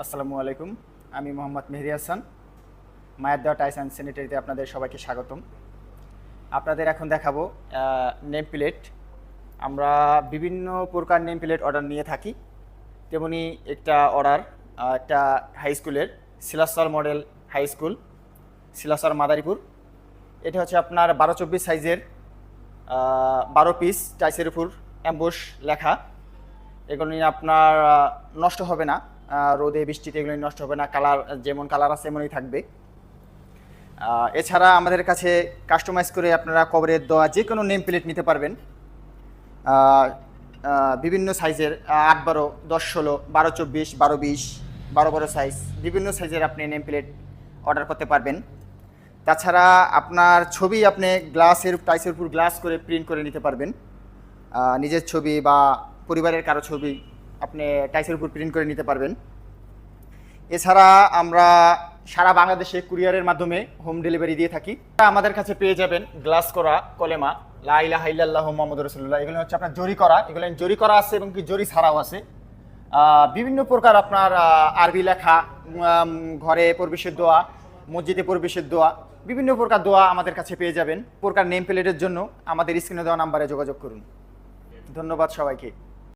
আসসালামু আলাইকুম। আমি মোহাম্মদ মেহেদি হাসান, মায়ের দেওয়া টাইস অ্যান্ড স্যানিটারিতে আপনাদের সবাইকে স্বাগতম। আপনাদের এখন দেখাবো নেম প্লেট। আমরা বিভিন্ন প্রকার নেম প্লেট অর্ডার নিয়ে থাকি। তেমনি একটা অর্ডার একটা হাই স্কুলের সিলাসর মডেল হাই স্কুল সিলাসর মাদারীপুর। এটা হচ্ছে আপনার বারো চব্বিশ সাইজের বারো পিস টাইসের উপর অ্যাম্বুশ লেখা। এগুলো নিয়ে আপনার নষ্ট হবে না। রোদে, বৃষ্টিতে এগুলো নষ্ট হবে না। কালার যেমন কালার আছে, এমনই থাকবে। এছাড়া আমাদের কাছে কাস্টমাইজ করে আপনারা কভারের দেওয়া যে কোনো নেম প্লেট নিতে পারবেন। বিভিন্ন সাইজের আট বারো, দশ ষোলো, বারো চব্বিশ, বারো বিশ, বারো বারো সাইজ বিভিন্ন সাইজের আপনি নেম প্লেট অর্ডার করতে পারবেন। তাছাড়া আপনার ছবি আপনি গ্লাসের টাইসের উপর গ্লাস করে প্রিন্ট করে নিতে পারবেন। নিজের ছবি বা পরিবারের কারও ছবি আপনি টাইসের উপর প্রিন্ট করে নিতে পারবেন। এছাড়া আমরা সারা বাংলাদেশে কুরিয়ারের মাধ্যমে হোম ডেলিভারি দিয়ে থাকি। আমাদের কাছে পেয়ে যাবেন গ্লাস করা, কলেমা লাইলা হাইল্লাহ মোহাম্মদ রসুল্লাহ এগুলো হচ্ছে আপনার জরি করা, এগুলো জরি করা আছে এবং কি জরি ছাড়াও আছে। বিভিন্ন প্রকার আপনার আরবি লেখা ঘরে পরিবেশের দোয়া, মসজিদে পরিবেশের দোয়া, বিভিন্ন প্রকার দোয়া আমাদের কাছে পেয়ে যাবেন। প্রকার নেম প্লেটের জন্য আমাদের স্ক্রিনে দেওয়া নাম্বারে যোগাযোগ করুন। ধন্যবাদ সবাইকে।